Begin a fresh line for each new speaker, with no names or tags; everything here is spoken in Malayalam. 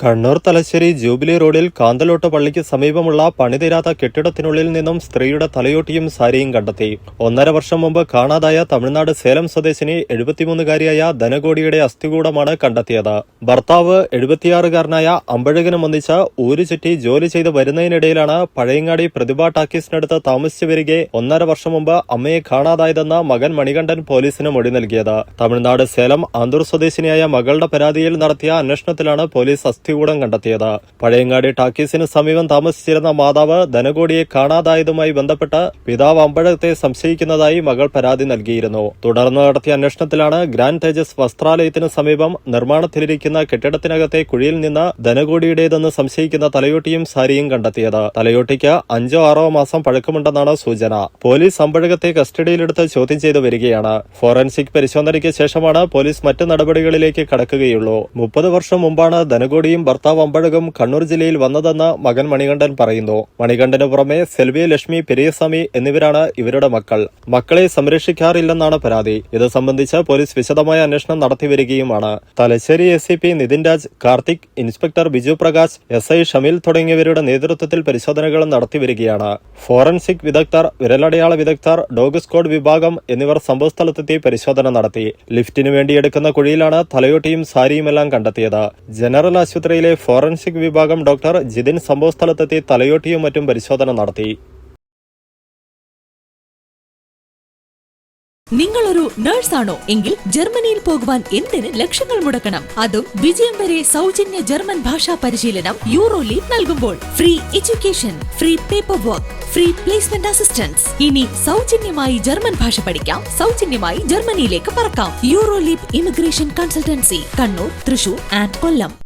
കണ്ണൂർ തലശ്ശേരി ജൂബിലി റോഡിൽ കാന്തലോട്ട പള്ളിക്ക് സമീപമുള്ള പണിതീരാത്ത കെട്ടിടത്തിനുള്ളിൽ നിന്നും സ്ത്രീയുടെ തലയോട്ടിയും സാരിയും കണ്ടെത്തി. ഒന്നര വർഷം മുമ്പ് കാണാതായ തമിഴ്നാട് സേലം സ്വദേശിനി എഴുപത്തിമൂന്നുകാരിയായ ധനകോടിയുടെ അസ്ഥികൂടമാണ് കണ്ടെത്തിയത്. ഭർത്താവ് എഴുപത്തിയാറുകാരനായ അമ്പഴകനും ഒന്നിച്ച് ഊരു ചുറ്റി ജോലി ചെയ്ത് വരുന്നതിനിടയിലാണ് പഴയങ്ങാടി പ്രതിഭ ടാക്കീസിനടുത്ത് താമസിച്ചു വരികെ ഒന്നര വർഷം മുമ്പ് അമ്മയെ കാണാതായതെന്ന് മകൻ മണികണ്ഠൻ പോലീസിന് മൊഴി നൽകിയത്. തമിഴ്നാട് സേലം ആന്തൂർ സ്വദേശിനിയായ മകളുടെ പരാതിയിൽ നടത്തിയ അന്വേഷണത്തിലാണ് പോലീസ് അസ്ഥികൂടം കണ്ടെത്തിയത്. പഴയങ്ങാടി ടാക്കീസിന് സമീപം താമസിച്ചിരുന്ന മാതാവ് ധനകോടിയെ കാണാതായതുമായി ബന്ധപ്പെട്ട് പിതാവ് അമ്പഴത്തെ സംശയിക്കുന്നതായി മകൾ പരാതി നൽകിയിരുന്നു. തുടർന്ന് നടത്തിയ അന്വേഷണത്തിലാണ് ഗ്രാൻഡ് തേജസ് വസ്ത്രാലയത്തിന് സമീപം നിർമ്മാണത്തിലിരിക്കുന്ന കെട്ടിടത്തിനകത്തെ കുഴിയിൽ നിന്ന് ധനകോടിയുടേതെന്ന് സംശയിക്കുന്ന തലയോട്ടിയും സാരിയും കണ്ടെത്തിയത്. തലയോട്ടിക്ക് അഞ്ചോ ആറോ മാസം പഴക്കമുണ്ടെന്നാണ് സൂചന. പോലീസ് അമ്പഴകത്തെ കസ്റ്റഡിയിലെടുത്ത് ചോദ്യം ചെയ്തു വരികയാണ്. ഫോറൻസിക് പരിശോധനയ്ക്ക് ശേഷമാണ് പോലീസ് മറ്റ് നടപടികളിലേക്ക് കടക്കുകയുള്ളൂ. മുപ്പത് വർഷം മുമ്പാണ് ധനകോടിയും ഭർത്താവ് അമ്പഴകും കണ്ണൂർ ജില്ലയിൽ വന്നതെന്ന് മകൻ മണികണ്ഠൻ പറയുന്നു. മണികണ്ഠന് പുറമെ സെൽവി ലക്ഷ്മി പെരിയസ്വാമി എന്നിവരാണ് ഇവരുടെ മക്കൾ. മക്കളെ സംരക്ഷിക്കാറില്ലെന്നാണ് പരാതി. ഇത് സംബന്ധിച്ച് പോലീസ് വിശദമായ അന്വേഷണം നടത്തിവരികയുമാണ് Thalassery S C P Nithin Raj Karthik inspector Biju Prakash S I Shameel തുടങ്ങിയവരുടെ നേതൃത്വത്തിൽ പരിശോധനകൾ നടത്തിവരികയാണ് ഫോറൻസിക് വിദഗ്ധർ വിരലടയാള വിദഗ്ധർ ഡോഗ് സ്ക്വാഡ് വിഭാഗം എന്നിവർ സംഭവസ്ഥലത്തെത്തി പരിശോധന നടത്തി. ലിഫ്റ്റിനു വേണ്ടി എടുക്കുന്ന കുഴിയിലാണ് തലയോട്ടിയും സാരിയുമെല്ലാം കണ്ടെത്തിയത്. ജനറൽ ആശുപത്രിയിലെ ഫോറൻസിക് വിഭാഗം ഡോക്ടർ ജിതിൻ സംഭവസ്ഥലത്തെത്തി തലയോട്ടിയും മറ്റും പരിശോധന നടത്തി.
നിങ്ങളൊരു നേഴ്സാണോ എങ്കിൽ ജർമ്മനിയിൽ പോകുവാൻ എന്തിന് ലക്ഷങ്ങൾ മുടക്കണം? അതും വിജയം വരെ സൗജന്യ ജർമ്മൻ ഭാഷാ പരിശീലനം യൂറോ ലീഗ് നൽകുമ്പോൾ. Free education free paper work free placement assistance ഇനി സൗജന്യമായി ജർമ്മൻ ഭാഷ പഠിക്കാം. സൗജന്യമായി ജർമ്മനിയിലേക്ക് പറക്കാം. Euro leap immigration consultancy Kannur Thrissur and Kollam.